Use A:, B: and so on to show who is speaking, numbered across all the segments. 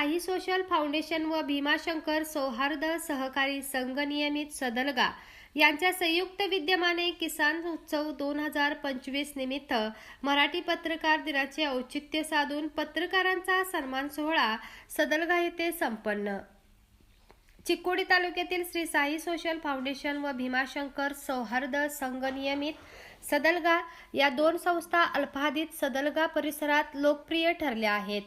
A: Sai social foundation व भीमाशंकर सौहार्द सहकारी संघ नियमित सदलगा यांच्या संयुक्त विद्यमाने किसान उत्सव दोन हजार पंचवीस निमित्त मराठी पत्रकार दिनाचे औचित्य साधून पत्रकारांचा सन्मान सोहळा सदलगा येथे संपन्न. चिकोडी तालुक्यातील श्री साई सोशल फाउंडेशन व भीमाशंकर सौहार्द संघ नियमित सदलगा या दोन संस्था अल्पाधित सदलगा परिसरात लोकप्रिय ठरल्या आहेत.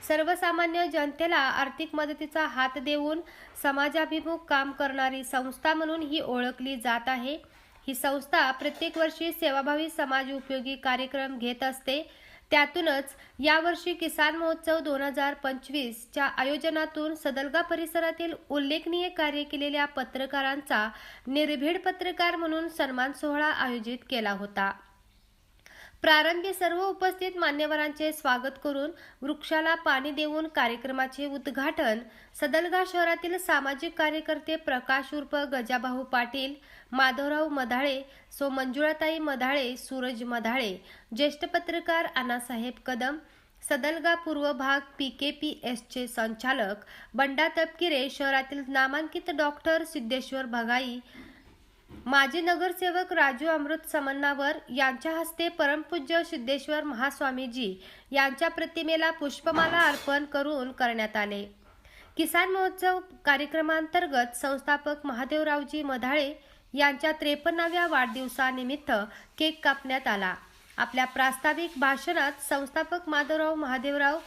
A: सर्वसामान्य जनतेला आर्थिक मदतीचा हात देऊन समाजाभिमुख काम करणारी संस्था म्हणून ही ओळखली जात आहे. ही संस्था प्रत्येक वर्षी सेवाभावी समाज उपयोगी कार्यक्रम घेत असते. त्यातूनच यावर्षी किसान महोत्सव दोन हजार पंचवीसच्या आयोजनातून सदलगा परिसरातील उल्लेखनीय कार्य केलेल्या पत्रकारांचा निर्भीड पत्रकार म्हणून सन्मान सोहळा आयोजित केला होता. प्रारंभी सर्व उपस्थित मान्यवरांचे स्वागत करून वृक्षाला पाणी देऊन कार्यक्रमाचे उद्घाटन सदलगा शहरातील सामाजिक कार्यकर्ते प्रकाश उर्फ गजाभाऊ पाटील माधवराव मधाळे सो मंजुळाताई मधाळे सूरज मधाळे ज्येष्ठ पत्रकार अण्णासाहेब कदम सदलगा पूर्व भाग पी के पी एसचे संचालक बंडा तपकिरे शहरातील नामांकित डॉक्टर सिद्धेश्वर भगाई माजी नगरसेवक राजू अमृत समन्नावर यांच्या हस्ते परमपूज्य सिद्धेश्वर महास्वामीजी यांच्या प्रतिमेला पुष्पमाला अर्पण करून करण्यात आले. किसान महोत्सव कार्यक्रमांतर्गत संस्थापक महादेवरावजी मधाळे यांच्या त्रेपन्नाव्या वाढदिवसानिमित्त केक कापण्यात आला. आपल्या प्रास्ताविक भाषणात संस्थापक माधवराव महादेवराव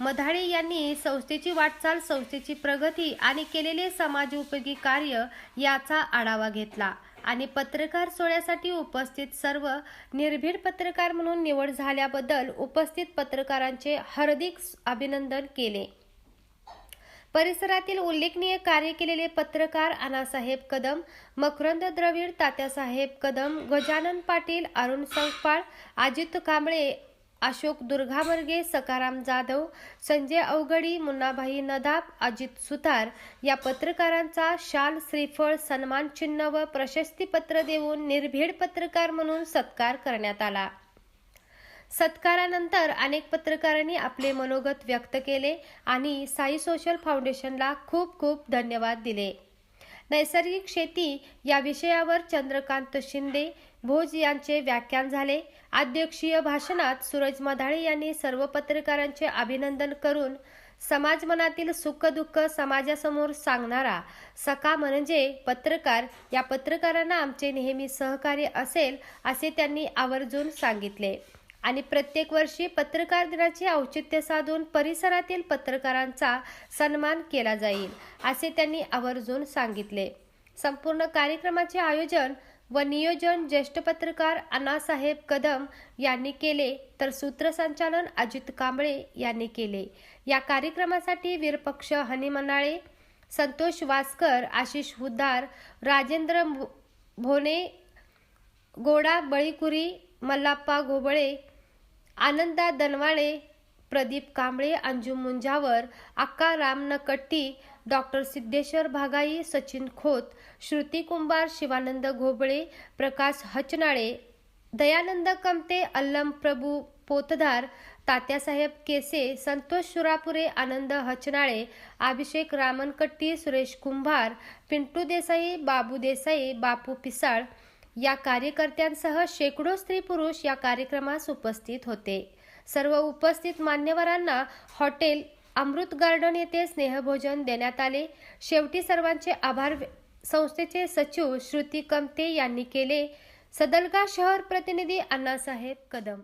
A: मधाळे यांनी संस्थेची वाटचाल संस्थेची प्रगती आणि केलेले समाजोपयोगी कार्य याचा आढावा घेतला. आणि पत्रकार सोहळ्यासाठी उपस्थित सर्व निर्भीड पत्रकार म्हणून निवड झाल्याबद्दल उपस्थित पत्रकारांचे हार्दिक अभिनंदन केले. परिसरातील उल्लेखनीय कार्य केलेले पत्रकार अनासाहेब कदम मकरंद द्रविड तात्यासाहेब कदम गजानन पाटील अरुण संगपाळ अजित कांबळे अशोक दुर्गामर्गे सकाराम जाधव संजय अवघडी मुन्नाभाई नदाब अजित सुतार या पत्रकारांचा शाल श्रीफळ सन्मान चिन्ह व प्रशस्तीपत्र देऊन निर्भीड पत्रकार म्हणून सत्कार करण्यात आला. सत्कारानंतर अनेक पत्रकारांनी आपले मनोगत व्यक्त केले आणि साई सोशल फाउंडेशनला खूप खूप धन्यवाद दिले. नैसर्गिक शेती या विषयावर चंद्रकांत शिंदे भोज यांचे व्याख्यान झाले. अध्यक्षीय भाषणात सूरज मधाळे यांनी सर्व पत्रकारांचे अभिनंदन करून समाज मनातील सुख दुःख समाजासमोर सांगणारा सका म्हणजे पत्रकार. या पत्रकारांना आमचे नेहमी सहकार्य असेल असे त्यांनी आवर्जून सांगितले. आणि प्रत्येक वर्षी पत्रकार दिनाचे औचित्य साधून परिसरातील पत्रकारांचा सन्मान केला जाईल असे त्यांनी आवर्जून सांगितले. संपूर्ण कार्यक्रमाचे आयोजन व नियोजन ज्येष्ठ पत्रकार अण्णासाहेब कदम यांनी केले तर सूत्रसंचालन अजित कांबळे यांनी केले. या कार्यक्रमासाठी वीरपक्ष हनिमनाळे संतोष वासकर आशिष हुद्दार राजेंद्र भोने गोडा बळीकुरी मल्लाप्पा घोबळे आनंदा दनवाळे प्रदीप कांबळे अंजू मुंजावर अक्का रामनकट्टी डॉक्टर सिद्धेश्वर भागाई सचिन खोत श्रुती कुंभार शिवानंद घोबळे प्रकाश हचनाळे दयानंद कमते अल्लम प्रभू पोतदार तात्यासाहेब केसे संतोष शुरापुरे आनंद हचनाळे अभिषेक रामनकट्टी सुरेश कुंभार पिंटू देसाई बाबू देसाई बापू पिसाळ या कार्यकर्त्यांसह शेकडो स्त्री पुरुष या कार्यक्रमास उपस्थित होते. सर्व उपस्थित मान्यवरांना हॉटेल अमृत गार्डन येथे स्नेहभोजन देण्यात आले. शेवटी सर्वांचे आभार संस्थेचे सचिव श्रुती कमते यांनी केले. सदलगा शहर प्रतिनिधी अण्णासाहेब कदम